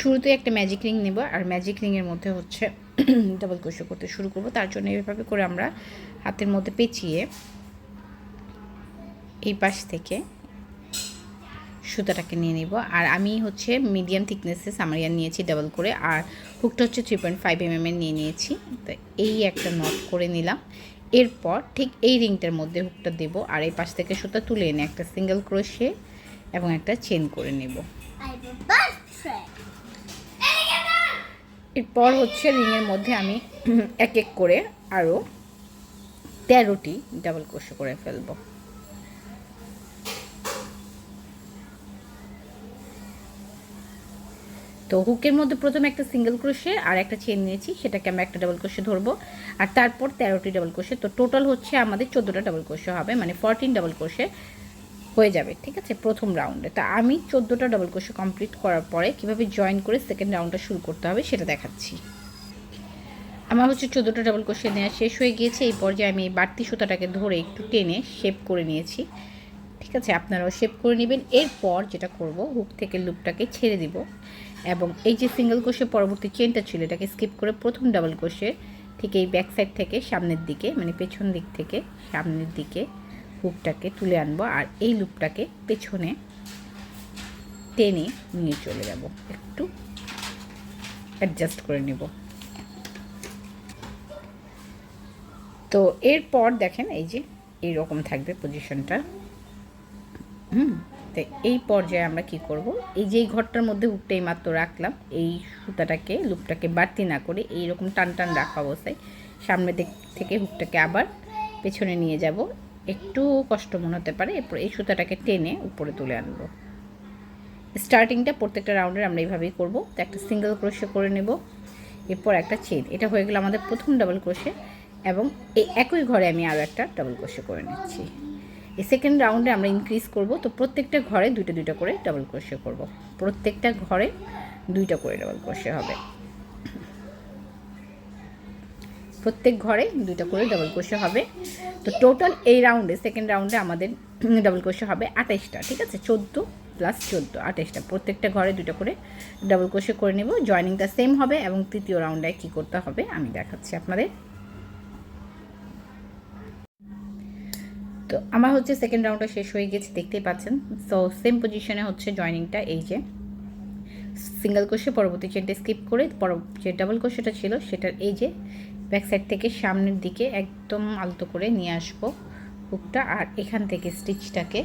শুরুতে একটা magic ring নেব, আর ম্যাজিক রিংয়ের মধ্যে হচ্ছে ডাবল ক্রোশো করতে শুরু করব। তার জন্য এইভাবে করে আমরা হাতের মধ্যে পেঁচিয়ে এই পাশ থেকে সুতাটাকে নিয়ে নিব। আর আমি হচ্ছে মিডিয়াম থিকনেসে সামারিয়ান নিয়েছি ডাবল করে, আর হুকটা হচ্ছে থ্রি পয়েন্ট ফাইভ এম এর নিয়ে নিয়েছি। তো এই একটা নট করে নিলাম। এরপর ঠিক এই রিংটার মধ্যে হুকটা দেব, আর এই পাশ থেকে সুতা তুলে এনে একটা সিঙ্গেল ক্রোশে এবং একটা চেন করে নেব। এরপর হচ্ছে রিংয়ের মধ্যে আমি এক এক করে আরও তেরোটি ডাবল ক্রোশে করে ফেলব। তো হুকের মধ্যে প্রথমে একটা সিঙ্গেল ক্রোশে আর একটা চেন নিয়েছি, সেটাকে আমরা একটা ডাবল ক্রোশে ধরবো। আর তারপর তেরোটি ডাবল ক্রোশে তো টোটাল হচ্ছে আমাদের চোদ্দোটা ডাবল ক্রোশে হবে মানে ফরটিন ডাবল ক্রোশে হয়ে যাবে, ঠিক আছে? প্রথম রাউন্ডে তা আমি চোদ্দোটা ডবল ক্রোশে কমপ্লিট করার পরে কীভাবে জয়েন করে সেকেন্ড রাউন্ডটা শুরু করতে হবে সেটা দেখাচ্ছি। আমার হচ্ছে চোদ্দোটা ডাবল ক্রোশে নেওয়া শেষ হয়ে গিয়েছে। এই পর্যায়ে আমি এই বাড়তি সুতাটাকে ধরে একটু টেনে শেপ করে নিয়েছি, ঠিক আছে? আপনারাও শেপ করে নেবেন। এরপর যেটা করব হুক থেকে লুপটাকে ছেড়ে দিব এবং এই যে সিঙ্গেল কোষে পরবর্তী চেনটা ছিল, এটাকে স্কিপ করে প্রথম ডাবল কোষে ঠিক এই ব্যাক সাইড থেকে সামনের দিকে মানে পেছন দিক থেকে সামনের দিকে হুকটাকে তুলে আনব আর এই লুপটাকে পেছনে টেনে নিয়ে চলে যাব। একটু অ্যাডজাস্ট করে নেব। তো এরপর দেখেন এই যে এইরকম থাকবে পজিশনটা হুম, তো এই পর্যায়ে আমরা কি করব? এই যে এই ঘরটার মধ্যে হুকটা এই মাত্র রাখলাম, এই সুতাটাকে, লুপটাকে বাড়তি না করে এই রকম টান টান রাখা অবস্থায় সামনের দিক থেকে হুকটাকে আবার পেছনে নিয়ে যাব। একটু কষ্ট মনে হতে পারে, এরপর এই সুতাটাকে টেনে উপরে তুলে আনব। স্টার্টিংটা প্রত্যেকটা রাউন্ডের আমরা এইভাবেই করব। তো একটা সিঙ্গেল ক্রোশে করে নেব, এরপর একটা চেন এটা হয়ে গেলো আমাদের প্রথম ডাবল ক্রোশে এবং এই একই ঘরে আমি আরও একটা ডাবল ক্রোশে করে নিচ্ছি। এই সেকেন্ড রাউন্ডে আমরা ইনক্রিজ করব, তো প্রত্যেকটা ঘরে দুইটা দুইটা করে ডাবল ক্রোশে করব। প্রত্যেকটা ঘরে দুইটা করে ডাবল ক্রোশে হবে। প্রত্যেক ঘরে দুইটা করে ডাবল ক্রোশে হবে। তো টোটাল এই রাউন্ডে সেকেন্ড রাউন্ডে আমাদের ডাবল ক্রোশে হবে আঠাইশটা, ঠিক আছে? চোদ্দ প্লাস চোদ্দ, আঠাইশটা। প্রত্যেকটা ঘরে দুটো করে ডাবল ক্রোশে করে নেব। জয়নিংটা সেম হবে এবং তৃতীয় রাউন্ডে কী করতে হবে আমি দেখাচ্ছি আপনাদের। তো আমার হচ্ছে সেকেন্ড রাউন্ডটা শেষ হয়ে গেছে, দেখতেই পাচ্ছেন। সো সেম পজিশনে হচ্ছে জয়নিংটা এই যে। সিঙ্গেল কোষে পরবর্তী চেনটা স্কিপ করে পর যে ডাবল কোষেটা ছিল, সেটার এই যে ব্যাক সাইড থেকে সামনের দিকে একদম আলতো করে নিয়ে আসব হুকটা আর এখান থেকে স্টিচটাকে।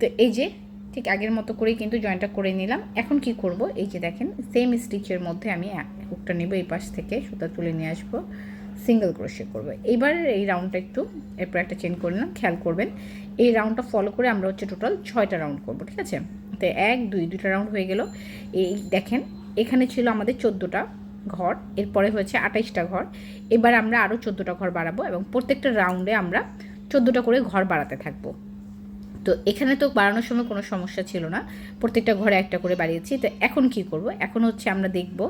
তো এই যে ঠিক আগের মতো করেই কিন্তু জয়েন্টটা করে নিলাম। এখন কি করব? এই যে দেখেন সেম স্টিচের মধ্যে আমি হুকটা নেব এই পাশ থেকে, সুতা তুলে নিয়ে আসব সিঙ্গেল ক্রোশে করব। এইবার এই রাউন্ডটা একটু, এরপর একটা চেন করে নিলাম, খেয়াল করবেন। এই রাউন্ডটা ফলো করে আমরা হচ্ছে টোটাল ছয়টা রাউন্ড করব, ঠিক আছে? তো এক, দুই দুটা রাউন্ড হয়ে গেল। এই দেখেন, এখানে ছিল আমাদের চোদ্দোটা ঘর, এরপরে হয়েছে আঠাইশটা ঘর। এবার আমরা আরও চোদ্দোটা ঘর বাড়াবো এবং প্রত্যেকটা রাউন্ডে আমরা চোদ্দোটা করে ঘর বাড়াতে থাকব। তো এখানে তো বাড়ানোর সময় কোনো সমস্যা ছিল না, প্রত্যেকটা ঘরে একটা করে বাড়িয়েছি। তো এখন কি করব? এখন হচ্ছে আমরা দেখব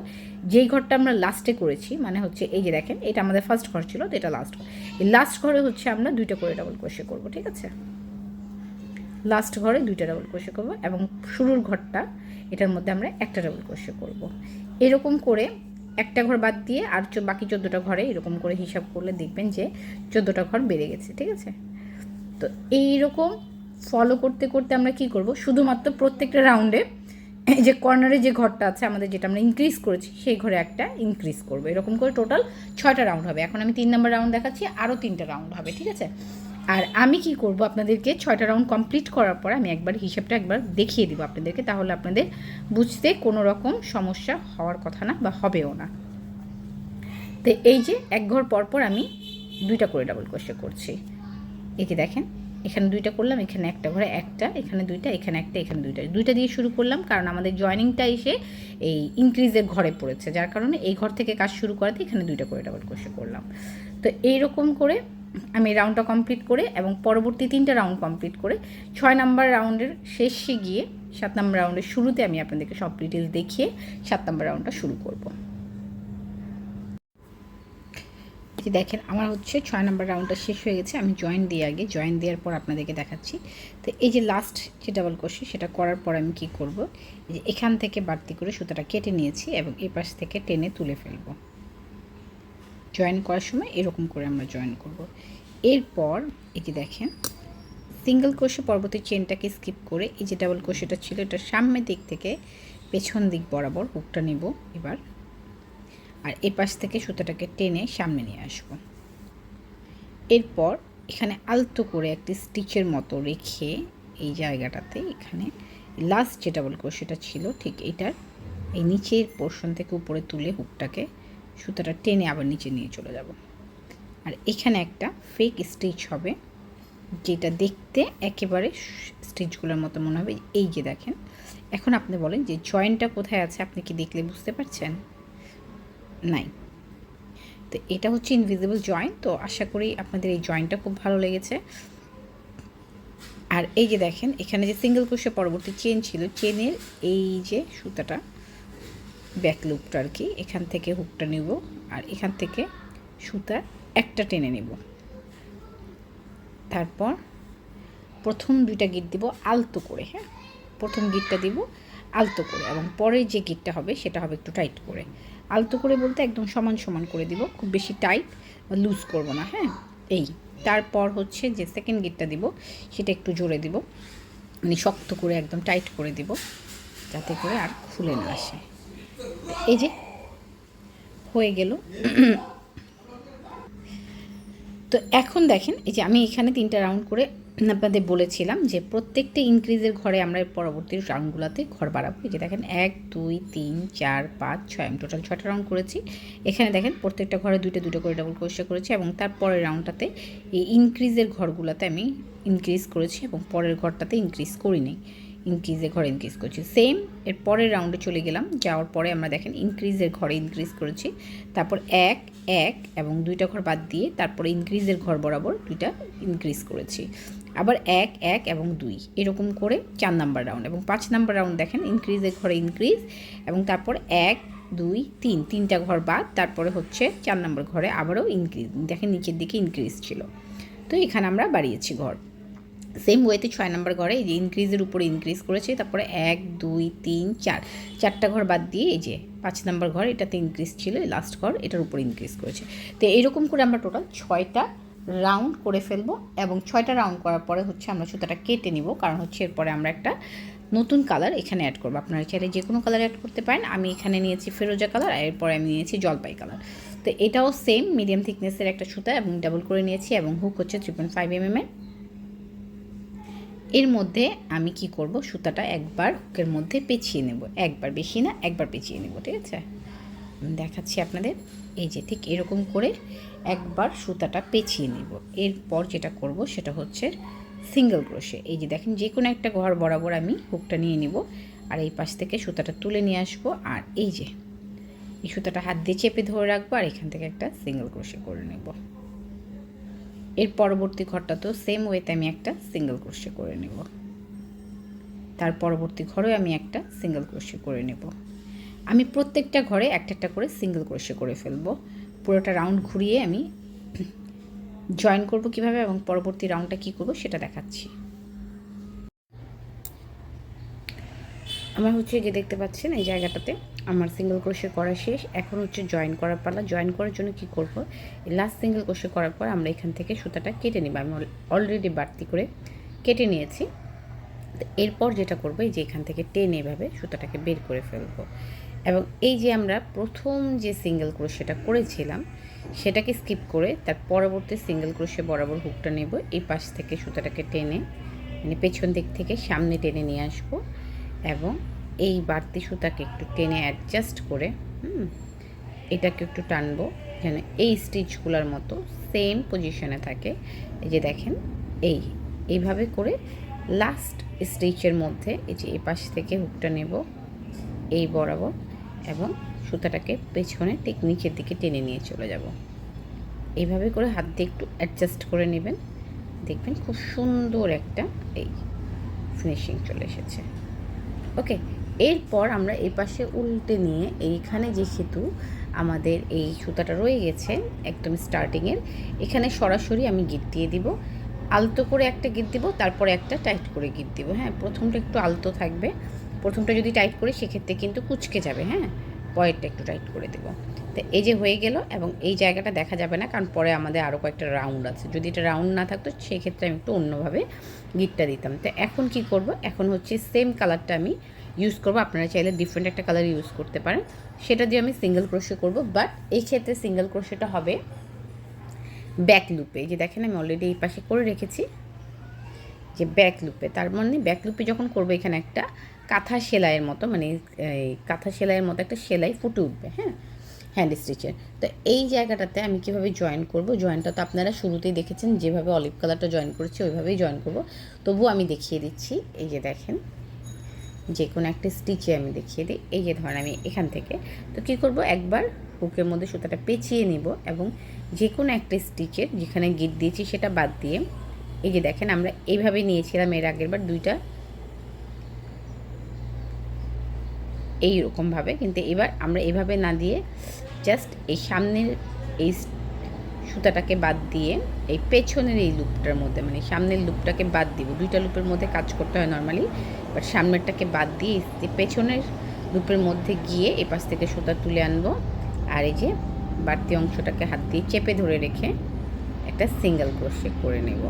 যেই ঘরটা আমরা লাস্টে করেছি মানে হচ্ছে এই যে দেখেন, এটা আমাদের ফার্স্ট ঘর ছিল, তো এটা লাস্ট এই লাস্ট ঘরে হচ্ছে আমরা দুইটা করে ডাবল ক্রোশে করব, ঠিক আছে? লাস্ট ঘরে দুইটা ডাবল ক্রোশে করব এবং শুরুর ঘরটা এটার মধ্যে আমরা একটা ডাবল ক্রোশে করব। এরকম করে একটা ঘর বাদ দিয়ে আর বাকি চোদ্দোটা ঘরে এরকম করে হিসাব করলে দেখবেন যে চোদ্দোটা ঘর বেড়ে গেছে, ঠিক আছে? তো এইরকম ফলো করতে করতে আমরা কি করব? শুধুমাত্র প্রত্যেকটা রাউন্ডে যে কর্নারে যে ঘরটা আছে আমাদের যেটা আমরা ইনক্রিজ করেছি, সেই ঘরে একটা ইনক্রিজ করব। এরকম করে টোটাল ছয়টা রাউন্ড হবে। এখন আমি তিন নম্বর রাউন্ড দেখাচ্ছি আরও তিনটা রাউন্ড হবে, ঠিক আছে? আর আমি কি করব আপনাদেরকে ছয়টা রাউন্ড কমপ্লিট করার পর আমি একবার হিসাবটা একবার দেখিয়ে দিব আপনাদেরকে, তাহলে আপনাদের বুঝতে কোনো রকম সমস্যা হওয়ার কথা না বা হবেও না। তো এই যে এক ঘর পর পর আমি দুইটা করে ডাবল ক্রোশে করছি। এই যে দেখেন, এখানে দুইটা করলাম, এখানে একটা ঘরে একটা, এখানে দুইটা, এখানে একটা, এখানে দুইটা। দুইটা দিয়ে শুরু করলাম কারণ আমাদের জয়নিংটা এসে এই ইনক্রিজের ঘরে পড়েছে, যার কারণে এই ঘর থেকে কাজ শুরু করাতে এখানে দুইটা করে ডাবল ক্রোশে করলাম। তো এইরকম করে আমি রাউন্ডটা কমপ্লিট করে এবং পরবর্তী তিনটা রাউন্ড কমপ্লিট করে ছয় নাম্বার রাউন্ডের শেষে গিয়ে সাত নম্বর রাউন্ডের শুরুতে আমি আপনাদেরকে সব ডিটেলস দেখিয়ে সাত নম্বর রাউন্ডটা শুরু করব। দেখেন, আমার হচ্ছে ছয় নম্বর রাউন্ডটা শেষ হয়ে গেছে, আমি জয়েন দিয়ে আগে জয়েন দেওয়ার পর আপনাদেরকে দেখাচ্ছি। তো এই যে লাস্ট যে ডাবল ক্রোশে সেটা করার পর আমি কি করব? যে এখান থেকে বাড়তি করে সুতাটা কেটে নিয়েছি এবং এই পাশ থেকে টেনে তুলে ফেলব। জয়েন করার সময় এরকম করে আমরা জয়েন করব। এরপর, এই যে দেখেন সিঙ্গেল কোষে পরবর্তী চেনটাকে স্কিপ করে এই যে ডাবল কোষেটা ছিল, এটা সামনের দিক থেকে পেছন দিক বরাবর হুকটা নেব এবার। আর এ পাশ থেকে সুতাটাকে টেনে সামনে নিয়ে আসব। এরপর, এখানে আলতো করে একটি স্টিচের মতো রেখে এই জায়গাটাতে এখানে লাস্ট যে ডাবল ক্রোশেটা ছিল, ঠিক এটার এই নিচের পোর্শন থেকে উপরে তুলে হুকটাকে সুতাটা টেনে আবার নিচে নিয়ে চলে যাব। আর এখানে একটা ফেক স্টিচ হবে, যেটা দেখতে একেবারে স্টিচগুলোর মতো মনে হবে। এই যে দেখেন, এখন আপনি বলেন যে জয়েন্টটা কোথায় আছে, আপনি কি দেখলে বুঝতে পারছেন? নাই। তো এটা হচ্ছে ইনভিজিবল জয়েন্ট তো আশা করি আপনাদের এই জয়েন্টটা খুব ভালো লেগেছে। আর এই যে দেখেন, এখানে যে সিঙ্গেল কোষে পরবর্তী চেন ছিল চেনের এই যে সুতাটা ব্যাক লুপটা আর কি, এখান থেকে হুকটা নেব আর এখান থেকে সুতা একটা টেনে নেব। তারপর প্রথম দুইটা গিট দিব আলতো করে হ্যাঁ? প্রথম গিটটা দিব আলতো করে এবং পরে যে গিটটা হবে সেটা হবে একটু টাইট করে। আলতো করে বলতে একদম সমান সমান করে দিব, খুব বেশি টাইট লুজ করব না হ্যাঁ? এই, তারপর হচ্ছে যে সেকেন্ড গিটটা দিব, সেটা একটু জোরে দিব মানে শক্ত করে একদম টাইট করে দিব, যাতে করে আর খুলে না আসে। এই যে, হয়ে গেল। তো এখন দেখেন, এই যে আমি এখানে তিনটা রাউন্ড করে আপনাদের বলেছিলাম যে প্রত্যেকটা ইনক্রিজের ঘরে আমরা পরবর্তী রাউন্ডগুলোতে ঘর বাড়াবো। এই যে দেখেন, এক, দুই, তিন, চার, পাঁচ, ছয়, আমি টোটাল ছটা রাউন্ড করেছি। এখানে দেখেন, প্রত্যেকটা ঘরে দুইটা দুটো করে ডাবল ক্রোশে করেছি এবং তারপরের রাউন্ডটাতে এই ইনক্রিজের ঘরগুলোতে আমি ইনক্রিজ করেছি এবং পরের ঘরটাতে ইনক্রিজ করি করিনি। ইনক্রিজের ঘরে ইনক্রিজ করছি। সেম এর পরের রাউন্ডে চলে গেলাম, যাওয়ার পরে আমরা দেখেন ইনক্রিজের ঘরে ইনক্রিজ করেছি। তারপর এক এক এবং দুইটা ঘর বাদ দিয়ে তারপরে ইনক্রিজের ঘর বরাবর দুইটা ইনক্রিজ করেছি। আবার এক এক এবং দুই, এরকম করে চার নাম্বার রাউন্ড এবং পাঁচ নাম্বার রাউন্ড দেখেন ইনক্রিজের ঘরে ইনক্রিজ এবং তারপর এক, দুই, তিন, তিনটা ঘর বাদ, তারপরে হচ্ছে চার নাম্বার ঘরে আবারও ইনক্রিজ দেখেন নিচের দিকে ইনক্রিজ ছিল। তো এখানে আমরা বাড়িয়েছি ঘর। সেম ওয়েতে ছয় নম্বর ঘরে এই যে ইনক্রিজের উপরে ইনক্রিজ করেছে, তারপরে এক, দুই, তিন, চার। চারটা ঘর বাদ দিয়ে এই যে পাঁচ নম্বর ঘর, এটাতে ইনক্রিজ ছিল লাস্ট ঘর এটার উপরে ইনক্রিজ করেছে। তো এরকম করে আমরা টোটাল ছয়টা রাউন্ড করে ফেলব এবং ছয়টা রাউন্ড করার পরে হচ্ছে আমরা সুতাটা কেটে নিব, কারণ হচ্ছে এরপরে আমরা একটা নতুন কালার এখানে অ্যাড করব। আপনারা চাইলে যে কোনো কালার অ্যাড করতে পারেন। আমি এখানে নিয়েছি ফেরোজা কালার আর এরপরে আমি নিয়েছি জলপাই কালার তো এটাও সেম মিডিয়াম থিকনেসের একটা সুতা এবং ডাবল করে নিয়েছি এবং হুক হচ্ছে থ্রি পয়েন্ট ফাইভ এম এর এর মধ্যে আমি কি করব? সুতাটা একবার হুকের মধ্যে পেঁচিয়ে নেব। একবার বেশি না, একবার পেঁচিয়ে নেব, ঠিক আছে? আমি দেখাচ্ছি আপনাদের। এই যে ঠিক এরকম করে একবার সুতাটা পেঁচিয়ে নেব। এরপর যেটা করব সেটা হচ্ছে সিঙ্গেল ক্রোশে। এই যে দেখেন, যে কোনো একটা ঘর বরাবর আমি হুকটা নিয়ে নিব আর এই পাশ থেকে সুতাটা তুলে নিয়ে আসব। আর এই যে, এই সুতাটা হাত দিয়ে চেপে ধরে রাখব আর এখান থেকে একটা সিঙ্গেল ক্রোশে করে নেব। এর পরবর্তী ঘরটা তো সেম ওয়েতে আমি একটা সিঙ্গেল ক্রোশে করে নেব। তার পরবর্তী ঘরে আমি একটা সিঙ্গেল ক্রোশে করে নেব। আমি প্রত্যেকটা ঘরে একটা একটা করে সিঙ্গেল ক্রোশে করে ফেলব। পুরোটা রাউন্ড ঘুরিয়ে আমি জয়েন করব কীভাবে এবং পরবর্তী রাউন্ডটা কি করব সেটা দেখাচ্ছি। আমার হচ্ছে যে দেখতে পাচ্ছেন এই জায়গাটাতে আমার সিঙ্গেল ক্রোশে করা শেষ। এখন হচ্ছে জয়েন করার পালা। জয়েন করার জন্য কি করব? লাস্ট সিঙ্গেল ক্রোশে করার পর আমরা এখান থেকে সুতাটা কেটে নিব। আমি অলরেডি বাড়তি করে কেটে নিয়েছি। এরপর যেটা করব, এই যে এখান থেকে টেনে এভাবে সুতাটাকে বের করে ফেলব। এবং এই যে আমরা প্রথম যে সিঙ্গেল ক্রোশেটা করেছিলাম, সেটাকে স্কিপ করে তার পরবর্তী সিঙ্গেল ক্রোশে বরাবর হুকটা নেব। এই পাশ থেকে সুতাটাকে টেনে মানে পেছন দিক থেকে সামনে টেনে নিয়ে আসব। এবং এই বাড়তি সুতাকে একটু টেনে অ্যাডজাস্ট করে, হুম, এটাকে একটু টানবো। যেন এই স্টিচগুলোর মতো সেম পজিশনে থাকে। এই যে দেখেন, এই, এইভাবে করে লাস্ট স্টিচের মধ্যে এই যে এই পাশ থেকে হুকটা নেব, এই বরাবর, এবং সুতাটাকে পেছনে ঠিক নিচের দিকে টেনে নিয়ে চলে যাব। এইভাবে করে হাত দিয়ে একটু অ্যাডজাস্ট করে নেবেন। দেখবেন খুব সুন্দর একটা, এই ফিনিশিং চলে এসেছে। ওকে এরপর আমরা এই পাশে উল্টে নিয়ে এইখানে যেহেতু আমাদের এই সুতাটা রয়ে গেছে একদম স্টার্টিংয়ের এখানে সরাসরি আমি গিট দিয়ে দিব। আলতো করে একটা গিট দিব, তারপরে একটা টাইট করে গিট দিব। হ্যাঁ প্রথমটা একটু আলতো থাকবে। প্রথমটা যদি টাইট করি, সেক্ষেত্রে কিন্তু কুচকে যাবে হ্যাঁ? পরেরটা একটু টাইট করে দেবো। তো এই যে হয়ে গেল এবং এই জায়গাটা দেখা যাবে না, কারণ পরে আমাদের আরও কয়েকটা রাউন্ড আছে। যদি এটা রাউন্ড না থাকতো, সেক্ষেত্রে আমি একটু অন্যভাবে গিটটা দিতাম। তো এখন কি করব? এখন হচ্ছে সেম কালারটা আমি ইউজ করব। আপনারা চাইলে ডিফারেন্ট একটা কালার ইউজ করতে পারেন। সেটা দিয়ে আমি সিঙ্গেল ক্রোশে করব বাট এই ক্ষেত্রে সিঙ্গেল ক্রোশেটা হবে ব্যাক লুপে যে দেখেন, আমি অলরেডি এই পাশে করে রেখেছি যে ব্যাক লুপে তার মানে ব্যাক লুপে যখন করব এখানে একটা কাঁথা সেলাইয়ের মতো মানে এই কাঁথা সেলাইয়ের মতো একটা সেলাই ফুটে উঠবে হ্যাঁ? হ্যান্ড স্টিচের তো এই জায়গাটাতে আমি কীভাবে জয়েন করব? জয়েনটা তো আপনারা শুরুতেই দেখেছেন, যেভাবে অলিভ কালারটা জয়েন করেছি, ওইভাবেই জয়েন করব। তবুও আমি দেখিয়ে দিচ্ছি, এই যে দেখেন যে কোনো একটা স্টিচে আমি দেখিয়ে দিই, এই যে ধরেন আমি এখান থেকে। তো কী করব? একবার হুকের মধ্যে সুতাটা পেঁচিয়ে নিব এবং যে কোনো একটা স্টিচের যেখানে গিট দিয়েছি সেটা বাদ দিয়ে, এই যে দেখেন, আমরা এইভাবে নিয়েছিলাম এর আগের বার দুইটা এই রকমভাবে কিন্তু এবার আমরা এভাবে না দিয়ে জাস্ট এই সামনের এই সুতাটাকে বাদ দিয়ে এই পেছনের এই লুপটার মধ্যে মানে সামনের লুপটাকে বাদ দিব। দুইটা লুপের মধ্যে কাজ করতে হয় নর্মালি বাট সামনেরটাকে বাদ দিয়ে পেছনের লুপের মধ্যে গিয়ে এ পাশ থেকে সুতা তুলে আনব। আর এই যে বাড়তি অংশটাকে হাত দিয়ে চেপে ধরে রেখে একটা সিঙ্গেল ক্রোশে করে নেব।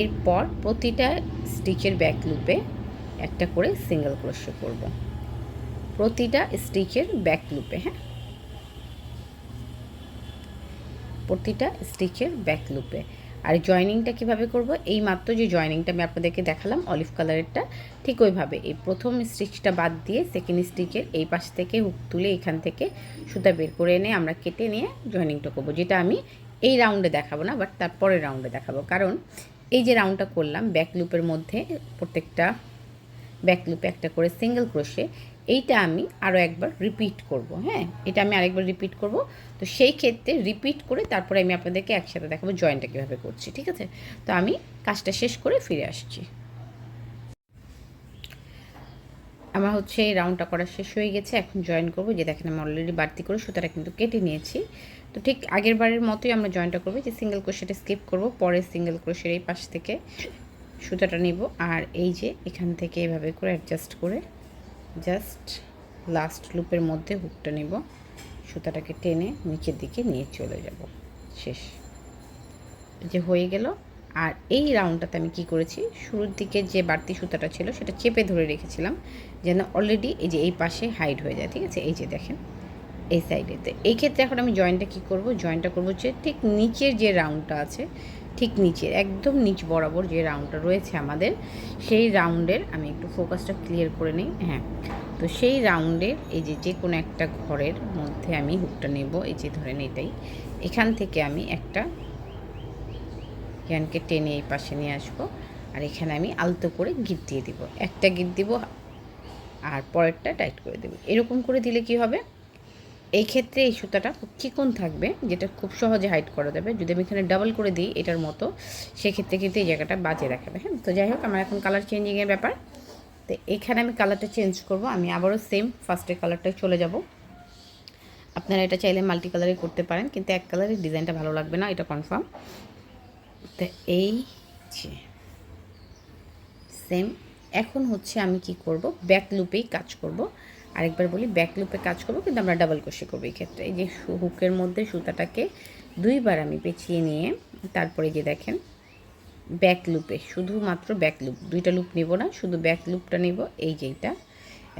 এরপর প্রতিটা স্টিচের ব্যাক লুপে একটা করে সিঙ্গেল ক্রোশে করব। প্রতিটা স্টিচের ব্যাক লুপে হ্যাঁ? প্রতিটা স্টিচের ব্যাক লুপে আর জয়নিংটা কীভাবে করব? এই মাত্র যে জয়নিংটা আমি আপনাদেরকে দেখালাম অলিভ কালারেরটা ঠিক ওইভাবে। এই প্রথম স্টিচটা বাদ দিয়ে সেকেন্ড স্টিচের এই পাশ থেকে হুক তুলে এখান থেকে সুতা বের করে এনে আমরা কেটে নিয়ে জয়নিংটা করব, যেটা আমি এই রাউন্ডে দেখাবো না বাট তারপরের রাউন্ডে দেখাবো। কারণ এই যে রাউন্ডটা করলাম ব্যাক লুপের মধ্যে প্রত্যেকটা ব্যাক লুপে একটা করে সিঙ্গেল ক্রোশে এইটা আমি আরও একবার রিপিট করব হ্যাঁ? এটা আমি আরেকবার রিপিট করব। তো সেই ক্ষেত্রে রিপিট করে তারপরে আমি আপনাদেরকে একসাথে দেখাবো জয়েন্টটা কীভাবে করছি, ঠিক আছে? তো আমি কাজটা শেষ করে ফিরে আসছি। আমার হচ্ছে এই রাউন্ডটা করা শেষ হয়ে গেছে, এখন জয়েন করব। যে দেখেন, আমি অলরেডি বাড়তি করে সুতাটা কিন্তু কেটে নিয়েছি। তো ঠিক আগের বারের মতোই আমরা জয়েনটা করব। যে সিঙ্গেল ক্রোশেটা স্কিপ করব পরে সিঙ্গেল ক্রোশের এই পাশ থেকে। সুতাটা নিব। আর এই যে এখান থেকে এভাবে করে অ্যাডজাস্ট করে জাস্ট লাস্ট লুপের মধ্যে হুকটা নিব। সুতাটাকে টেনে নিচের দিকে নিয়ে চলে যাব। শেষ। যে হয়ে গেল। আর এই রাউন্ডটাতে আমি কি করেছি? শুরুর দিকে যে বাড়তি সুতাটা ছিল সেটা চেপে ধরে রেখেছিলাম, যেন অলরেডি এই যে এই পাশে হাইড হয়ে যায়, ঠিক আছে? এই যে দেখেন, এই সাইডেতে এই ক্ষেত্রে এখন আমি জয়েন্টটা কী করব? জয়েন্টটা করব হচ্ছে ঠিক নিচের যে রাউন্ডটা আছে ঠিক নিচের, একদম নিচ বরাবর যে রাউন্ডটা রয়েছে আমাদের, সেই রাউন্ডের আমি একটু ফোকাসটা ক্লিয়ার করে নিই হ্যাঁ। তো সেই রাউন্ডের এই যে যে কোনো একটা ঘরের মধ্যে আমি হুকটা নেব, এই যে ধরেন এটাই। এখান থেকে আমি একটা জ্ঞানকে টেনে এই পাশে নিয়ে আসব, আর এখানে আমি আলতো করে গিট দিয়ে দিব। একটা গিট দিব, আর পরেরটা টাইট করে দেবো। এরকম করে দিলে কি হবে? এই ক্ষেত্রে এই সুতাটা চিকন থাকবে, যেটা খুব সহজে হাইট করা যাবে। যদি আমি এখানে ডাবল করে দিই এটার মতো, সেক্ষেত্রে কিন্তু এই জায়গাটা বাজে দেখাবে হ্যাঁ? তো যাই হোক, আমার এখন কালার চেঞ্জিংয়ের ব্যাপার। তো এখানে আমি কালারটা চেঞ্জ করব, আমি আবারও সেম ফার্স্টের কালারটায় চলে যাব। আপনারা এটা চাইলে মাল্টি কালারে করতে পারেন, কিন্তু এক কালারের ডিজাইনটা ভালো লাগবে না, এটা কনফার্ম তো এই যে সেম এখন হচ্ছে আমি কি করব ব্যাক লুপেই কাজ করব। আরেকবার বলি ব্যাক লুপে কাজ করব, কিন্তু আমরা ডাবল ক্রোশে করব এই ক্ষেত্রে। এই যে হুকের মধ্যে সুতাটাকে দুইবার আমি পেঁচিয়ে নিয়ে, তারপরে যে দেখেন ব্যাক লুপে শুধুমাত্র ব্যাক লুপ দুইটা লুপ নেব না, শুধু ব্যাক লুপটা নিব, এই যেইটা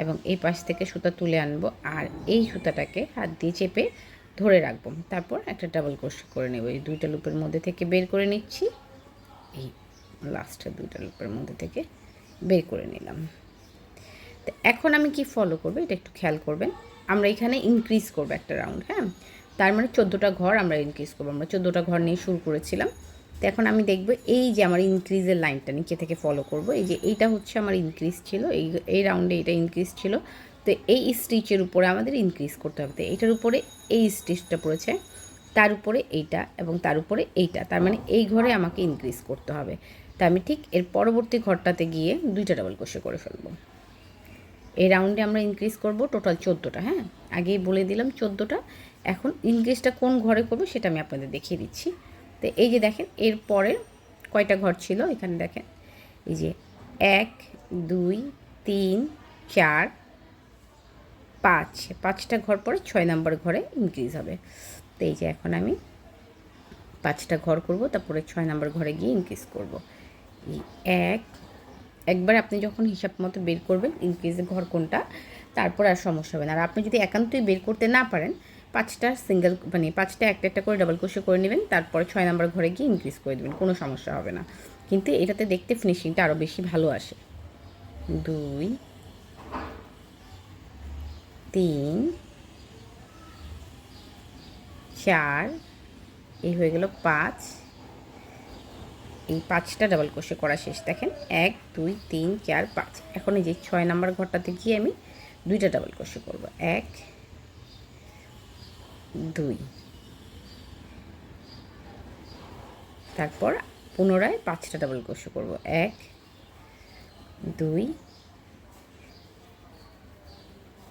এবং এই পাশ থেকে সুতা তুলে আনব, আর এই সুতাটাকে হাত দিয়ে চেপে ধরে রাখব। তারপর একটা ডাবল ক্রোশে করে নেব। এই দুইটা লুপের মধ্যে থেকে বের করে নিচ্ছি, এই লাস্টের দুইটা লুপের মধ্যে থেকে বের করে নিলাম। তো এখন আমি কি ফলো করব? এটা একটু খেয়াল করবেন। আমরা এখানে ইনক্রিজ করব একটা রাউন্ড হ্যাঁ? তার মানে চোদ্দোটা ঘর আমরা ইনক্রিজ করব। আমরা চোদ্দোটা ঘর নিয়ে শুরু করেছিলাম। তো এখন আমি দেখব এই যে আমার ইনক্রিজের লাইনটা নিচে থেকে ফলো করব। এই যে এইটা হচ্ছে আমার ইনক্রিজ ছিল। এই এই রাউন্ডে এটা ইনক্রিজ ছিল। তো এই স্টিচের উপরে আমাদের ইনক্রিজ করতে হবে। তো উপরে এই স্টিচটা পড়েছে, তার উপরে এইটা এবং তার উপরে এইটা। তার মানে এই ঘরে আমাকে ইনক্রিজ করতে হবে। তা আমি ঠিক এর পরবর্তী ঘরটাতে গিয়ে দুইটা ডাবল কোষে করে ফেলব। এই রাউন্ডে আমরা ইনক্রিজ করব টোটাল চোদ্দোটা হ্যাঁ? আগেই বলে দিলাম চোদ্দোটা। এখন ইনক্রিজটা কোন ঘরে করব সেটা আমি আপনাদের দেখিয়ে দিচ্ছি। তো এই যে দেখেন, এর পরের কয়টা ঘর ছিল? এখানে দেখেন, এই যে এক, দুই, তিন, চার, পাঁচ। পাঁচটা ঘর পরে ছয় নাম্বার ঘরে ইনক্রিজ হবে। তো এই যে এখন আমি পাঁচটা ঘর করব, তারপরে ছয় নাম্বার ঘরে গিয়ে ইনক্রিজ করব। এই এক একবার আপনি যখন হিসাব মতো বের করবেন ইনক্রিজের ঘর কোনটা, তারপর আর সমস্যা হবে না। আর আপনি যদি একান্তই বের করতে না পারেন, পাঁচটা সিঙ্গেল মানে পাঁচটা একটা একটা করে ডাবল কোষে করে নেবেন, তারপরে ছয় নাম্বার ঘরে গিয়ে ইনক্রিজ করে দেবেন, কোনো সমস্যা হবে না। কিন্তু এটাতে দেখতে ফিনিশিংটা আরও বেশি ভালো আসে। দুই, তিন, চার, এই হয়ে গেল পাঁচ এই পাঁচটা ডাবল কোষে করা শেষ। দেখেন, এক, দুই, তিন, চার, পাঁচ। এখন এই যে ছয় নাম্বার ঘরটাতে গিয়ে আমি দুইটা ডাবল কোষে করব। এক, দুই। তারপর পুনরায় পাঁচটা ডাবল কোষে করব। এক, দুই,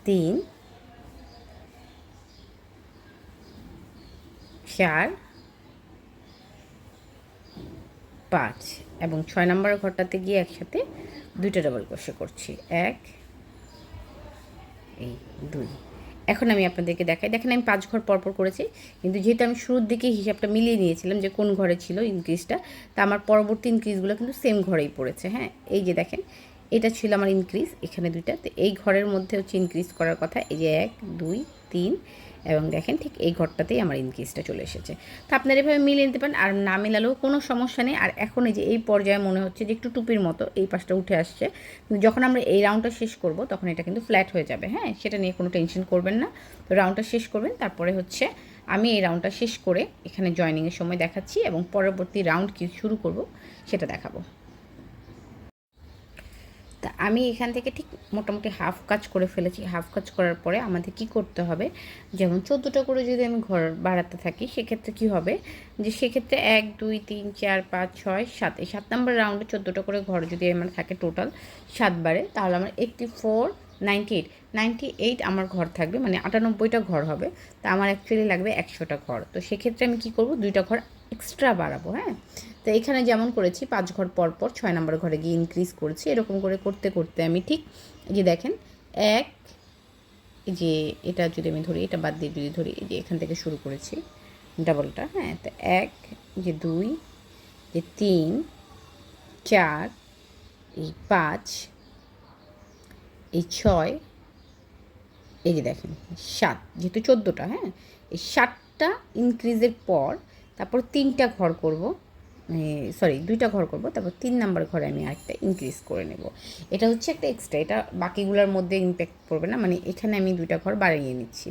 তিন, চার পাঁচ এবং ছয় নম্বর ঘরটাতে গিয়ে একসাথে দুইটা ডাবল ক্রোশে করছি। এক, এই দুই। এখন আমি আপনাদেরকে দেখাই। দেখেন আমি পাঁচ ঘর পরপর করেছি, কিন্তু যেহেতু আমি শুরুর দিকে হিসাবটা মিলিয়ে নিয়েছিলাম যে কোন ঘরে ছিল ইনক্রিজটা তা আমার পরবর্তী ইনক্রিজগুলো কিন্তু সেম ঘরেই পড়েছে হ্যাঁ? এই যে দেখেন, এটা ছিল আমার ইনক্রিজ এখানে দুইটা। তো এই ঘরের মধ্যে হচ্ছে ইনক্রিজ করার কথা, এই যে এক, দুই, তিন এবং দেখেন ঠিক এই ঘরটাতেই আমার ইনক্রিজটা চলে এসেছে। তো আপনারা এভাবে মিলিয়ে নিতে পারেন, আর না মেলালেও কোনো সমস্যা নেই। আর এখন এই যে এই পর্যায়ে মনে হচ্ছে যে একটু টুপির মতো এই পাশটা উঠে আসছে। যখন আমরা এই রাউন্ডটা শেষ করব, তখন এটা কিন্তু ফ্ল্যাট হয়ে যাবে হ্যাঁ? সেটা নিয়ে কোনো টেনশন করবেন না। তো রাউন্ডটা শেষ করবেন, তারপরে হচ্ছে আমি এই রাউন্ডটা শেষ করে এখানে জয়নিংয়ের সময় দেখাচ্ছি এবং পরবর্তী রাউন্ড কি শুরু করব, সেটা দেখাবো। তা আমি এখান থেকে ঠিক মোটামুটি হাফ কাজ করে ফেলেছি। হাফ কাজ করার পরে আমাদের কি করতে হবে? যেমন চোদ্দোটা করে যদি আমি ঘর বাড়াতে থাকি, সেক্ষেত্রে কি হবে? যে সেক্ষেত্রে এক, দুই, তিন, চার, পাঁচ, ছয়, সাত, এই সাত নম্বর রাউন্ডে চোদ্দোটা করে ঘর যদি আমার থাকে টোটাল সাতবারে তাহলে আমার eighty four ninety eight ninety eight আমার ঘর থাকবে মানে আটানব্বইটা ঘর হবে। তা আমার অ্যাকচুয়ালি লাগবে একশোটা ঘর। তো সেক্ষেত্রে আমি কি করব? দুইটা ঘর এক্সট্রা বাড়াবো হ্যাঁ? তো এখানে যেমন করেছি, পাঁচ ঘর পর পর ছয় নম্বর ঘরে গিয়ে ইনক্রিজ করেছি, এরকম করে করতে করতে আমি ঠিক যে দেখেন, এক, এই যে এটা যদি আমি ধরি, এটা বাদ দিয়ে যদি ধরি যে এখান থেকে শুরু করেছি ডাবলটা হ্যাঁ? তো এক যে দুই যে তিন, চার, এই পাঁচ, এই ছয়, এই যে দেখেন, সাত, যেহেতু চোদ্দোটা হ্যাঁ? এই সাতটা ইনক্রিজের পর তারপর তিনটা ঘর করব। সরি দুইটা ঘর করব, তারপর তিন নাম্বার ঘরে আমি আরেকটা ইনক্রিজ করে নেব। এটা হচ্ছে একটা এক্সট্রা এটা বাকিগুলোর মধ্যে ইম্প্যাক্ট পড়বে না মানে এখানে আমি দুইটা ঘর বাড়িয়ে নিচ্ছি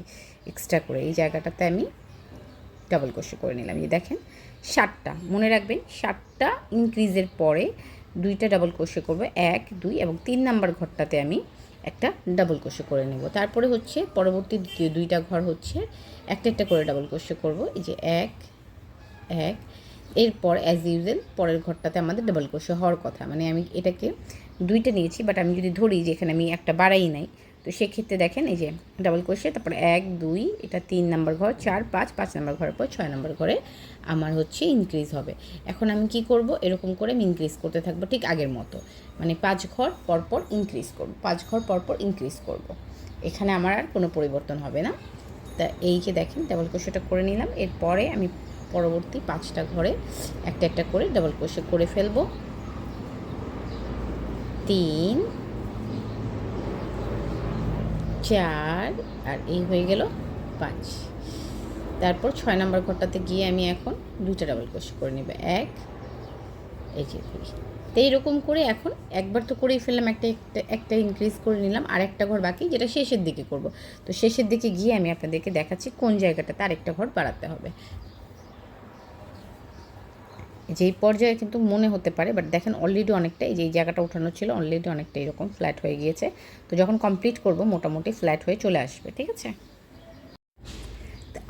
এক্সট্রা করে। এই জায়গাটাতে আমি ডাবল কোষে করে নিলাম। এই দেখেন ষাটটা মনে রাখবেন ষাটটা ইনক্রিজের পরে দুইটা ডাবল কোষে করব, এক, দুই এবং তিন নাম্বার ঘরটাতে আমি একটা ডাবল কোষে করে নেব। তারপরে হচ্ছে পরবর্তী দ্বিতীয় দুইটা ঘর হচ্ছে একটা একটা করে ডাবল কোষে করব। এই যে এক এক। এরপর অ্যাজ ইউজুয়াল পরের ঘরটাতে আমাদের ডাবল কোষে হওয়ার কথা। মানে আমি এটাকে দুইটা নিয়েছি বাট আমি যদি ধরি যে এখানে আমি একটা বাড়াই নাই, তো সেক্ষেত্রে দেখেন এই যে ডাবল কোষে তারপর এক, দুই, এটা তিন নাম্বার ঘর, চার, পাঁচ পাঁচ নাম্বার ঘরের পর ছয় নাম্বার ঘরে আমার হচ্ছে ইনক্রিজ হবে। এখন আমি কি করব? এরকম করে আমি ইনক্রিজ করতে থাকব ঠিক আগের মতো। মানে পাঁচ ঘর পরপর ইনক্রিজ করব, পাঁচ ঘর পরপর ইনক্রিজ করব। এখানে আমার আর কোনো পরিবর্তন হবে না। তা এই যে দেখেন ডাবল কোষেটা করে নিলাম। এরপরে আমি পরবর্তী পাঁচটা ঘরে একটা একটা করে ডাবল কোষে করে ফেলব। তিন, চার, আর এই হয়ে গেল পাঁচ। তারপর ছয় নম্বর ঘরটাতে গিয়ে আমি এখন দুইটা ডাবল কোষ করে নেব। এক, এই যে তো এইরকম করে এখন একবার তো করেই ফেললাম, একটা একটা একটা ইনক্রিজ করে নিলাম, আর একটা ঘর বাকি যেটা শেষের দিকে করব। তো শেষের দিকে গিয়ে আমি আপনাদেরকে দেখাচ্ছি কোন জায়গাটাতে আরেকটা ঘর বাড়াতে হবে। যেই পর্যায়ে কিন্তু মনে হতে পারে বাট দেখেন অলরেডি অনেকটা, এই যে জায়গাটা উঠানো ছিল অলরেডি অনেকটা এরকম ফ্ল্যাট হয়ে গিয়েছে। তো যখন কমপ্লিট করব, মোটামুটি ফ্ল্যাট হয়ে চলে আসবে, ঠিক আছে?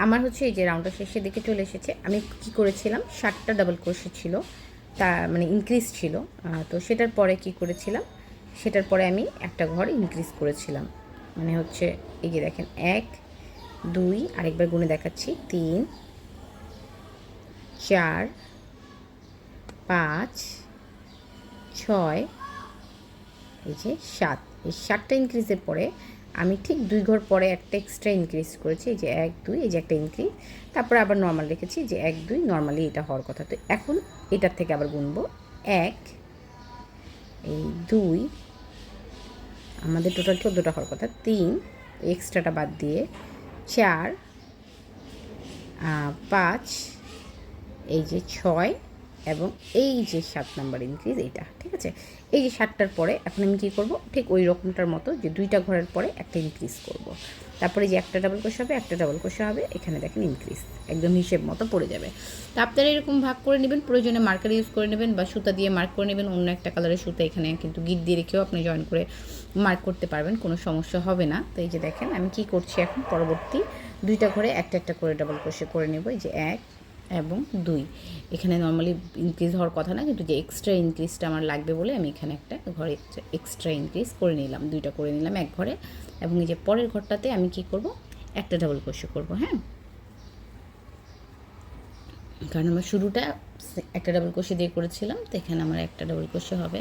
আমার হচ্ছে এই যে রাউন্ডটা শেষের দিকে চলে এসেছে। আমি কি করেছিলাম? ষাটটা ডাবল কোর্সে ছিল, তা মানে ইনক্রিজ ছিল। তো সেটার পরে কি করেছিলাম? সেটার পরে আমি একটা ঘর ইনক্রিজ করেছিলাম। মানে হচ্ছে, এই যে দেখেন, এক, দুই, আরেকবার গুনে দেখাচ্ছি, তিন, চার পাঁচ, ছয়, এই যে সাত। এই সাতটা ইনক্রিজের পরে আমি ঠিক দুই ঘর পরে একটা এক্সট্রা ইনক্রিজ করেছি, এই যে এক, দুই, এই যে একটা ইনক্রিজ তারপরে আবার নর্মাল রেখেছি যে এক, দুই নর্মালি এটা হওয়ার কথা। তো এখন এটার থেকে আবার গুনবো। এক, এই দুই, আমাদের টোটাল চোদ্দোটা হওয়ার কথা। তিন এক্সট্রাটা বাদ দিয়ে চার পাঁচ, এই যে ছয় এবং এই যে সাত নাম্বার ইনক্রিজ এইটা, ঠিক আছে? এই যে সাতটার পরে এখন আমি কী করব? ঠিক ওই রকমটার মতো যে দুইটা ঘরের পরে একটা ইনক্রিজ করব। তারপরে যে একটা ডাবল কোষা হবে, একটা ডাবল কোষা হবে, এখানে দেখেন ইনক্রিজ একদম হিসেব মতো পড়ে যাবে। তা আপনারা এরকম ভাগ করে নেবেন, প্রয়োজনে মার্কার ইউজ করে নেবেন বা সুতা দিয়ে মার্ক করে নেবেন, অন্য একটা কালারের সুতা এখানে কিন্তু গিট দিয়ে রেখেও আপনি জয়েন করে মার্ক করতে পারবেন, কোনো সমস্যা হবে না। তো এই যে দেখেন আমি কি করছি এখন, পরবর্তী দুইটা ঘরে একটা একটা করে ডাবল ক্রোশে করে নেব, এই যে এক এবং দুই। এখানে নর্মালি ইনক্রিজ হওয়ার কথা না, কিন্তু যে এক্সট্রা ইনক্রিজটা আমার লাগবে বলে আমি এখানে একটা ঘরে এক্সট্রা ইনক্রিজ করে নিলাম। দুইটা করে নিলাম এক ঘরে এবং এই যে পরের ঘরটাতে আমি কি করব? একটা ডাবল ক্রোশে করব হ্যাঁ? কারণ আমার শুরুটা একটা ডাবল কোষে দিয়ে করেছিলাম, তো এখানে আমার একটা ডাবল কোষে হবে।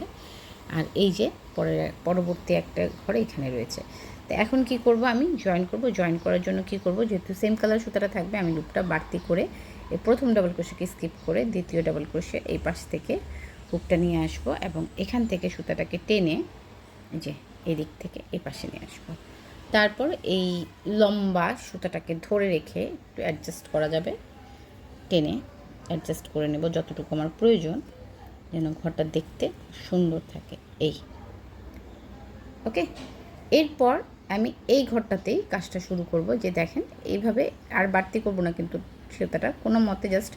আর এই যে পরের, পরবর্তী একটা ঘরে এখানে রয়েছে। তো এখন কি করব আমি? জয়েন করব। জয়েন করার জন্য কি করব? যেহেতু সেম কালার সুতাটা থাকবে, আমি লুপটা বাড়তি করে এই প্রথম ডাবল ক্রোশেকে স্কিপ করে দ্বিতীয় ডাবল ক্রোশে এই পাশ থেকে হুকটা নিয়ে আসব এবং এখান থেকে সুতাটাকে টেনে যে এদিক থেকে এই পাশে নিয়ে আসব। তারপর এই লম্বা সুতাটাকে ধরে রেখে একটু অ্যাডজাস্ট করা যাবে। টেনে অ্যাডজাস্ট করে নেব যতটুকু আমার প্রয়োজন যেন ঘরটা দেখতে সুন্দর থাকে। এই। ওকে? এরপর আমি এই ঘরটাতেই কাজটা শুরু করব যে দেখেন, এইভাবে আর বাড়তি করব না কিন্তু সুতাটা। কোনো মতে জাস্ট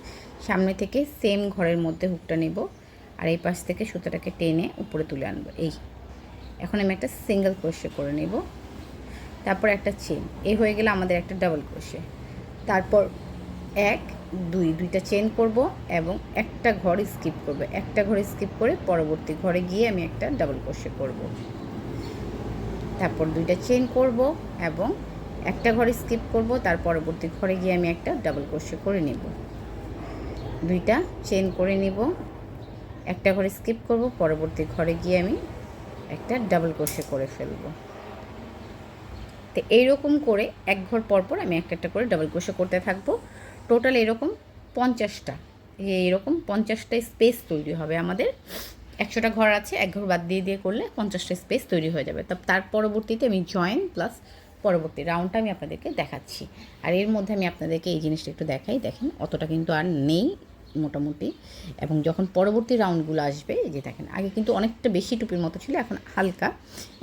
সামনে থেকে সেম ঘরের মধ্যে হুকটা নেব আর এই পাশ থেকে সুতাটাকে টেনে উপরে তুলে আনব। এই। এখন আমি একটা সিঙ্গেল ক্রোশে করে নেব। তারপর একটা চেন এই হয়ে গেলে আমাদের একটা ডাবল ক্রোশে তারপর এক, দুই, দুইটা চেন করব এবং একটা ঘর স্কিপ করব। একটা ঘরে স্কিপ করে পরবর্তী ঘরে গিয়ে আমি একটা ডাবল ক্রোশে করব। তারপর দুইটা চেন করব এবং একটা ঘরে স্কিপ করব, তার পরবর্তী ঘরে গিয়ে আমি একটা ডাবল ক্রোশে করে নেব। দুইটা চেন করে নেব। একটা ঘরে স্কিপ করব, পরবর্তী ঘরে গিয়ে আমি একটা ডাবল ক্রোশে করে ফেলব। তো এইরকম করে এক ঘর পর পর আমি একটা একটা করে ডাবল ক্রোশে করতে থাকব। টোটাল এরকম পঞ্চাশটা, এইরকম পঞ্চাশটা স্পেস তৈরি হবে আমাদের। একশোটা ঘর আছে, এক ঘর বাদ দিয়ে দিয়ে করলে পঞ্চাশটা স্পেস তৈরি হয়ে যাবে। তার পরবর্তীতে আমি জয়েন প্লাস পরবর্তী রাউন্ডটা আমি আপনাদেরকে দেখাচ্ছি। আর এর মধ্যে আমি আপনাদেরকে এই জিনিসটা একটু দেখাই। দেখেন, অতটা কিন্তু আর নেই মোটামুটি। এবং যখন পরবর্তী রাউন্ডগুলো আসবে যে দেখেন, আগে কিন্তু অনেকটা বেশি টুপির মতো ছিল, এখন হালকা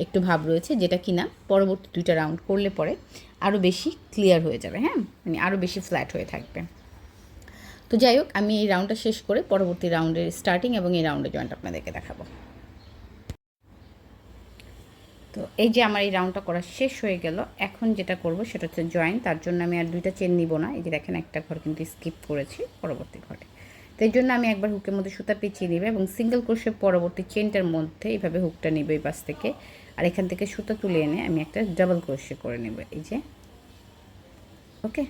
একটু ভাব রয়েছে, যেটা কিনা পরবর্তী দুইটা রাউন্ড করলে পরে আরও বেশি ক্লিয়ার হয়ে যাবে হ্যাঁ? মানে আরও বেশি ফ্ল্যাট হয়ে থাকবে। তো যাই হোক, আমি এই রাউন্ডটা শেষ করে পরবর্তী রাউন্ডের স্টার্টিং এবং এই রাউন্ডের জয়েন্ট আপনাদেরকে দেখাবো। তো এই যে আমার এই রাউন্ডটা করা শেষ হয়ে গেল, এখন যেটা করব সেটা হচ্ছে জয়েন তার জন্য আমি আর দুইটা চেন নিব না। এই যে দেখেন, একটা ঘর কিন্তু স্কিপ করেছি পরবর্তী ঘরে। তো এই জন্য আমি একবার হুকের মধ্যে সুতা পেঁচিয়ে নেবে এবং সিঙ্গেল ক্রোশের পরবর্তী চেনটার মধ্যে এইভাবে হুকটা নেবে এই পাশ থেকে। আর এখান থেকে সুতা তুলে এনে আমি একটা ডাবল ক্রোশে করে নেব, এই যে। ওকে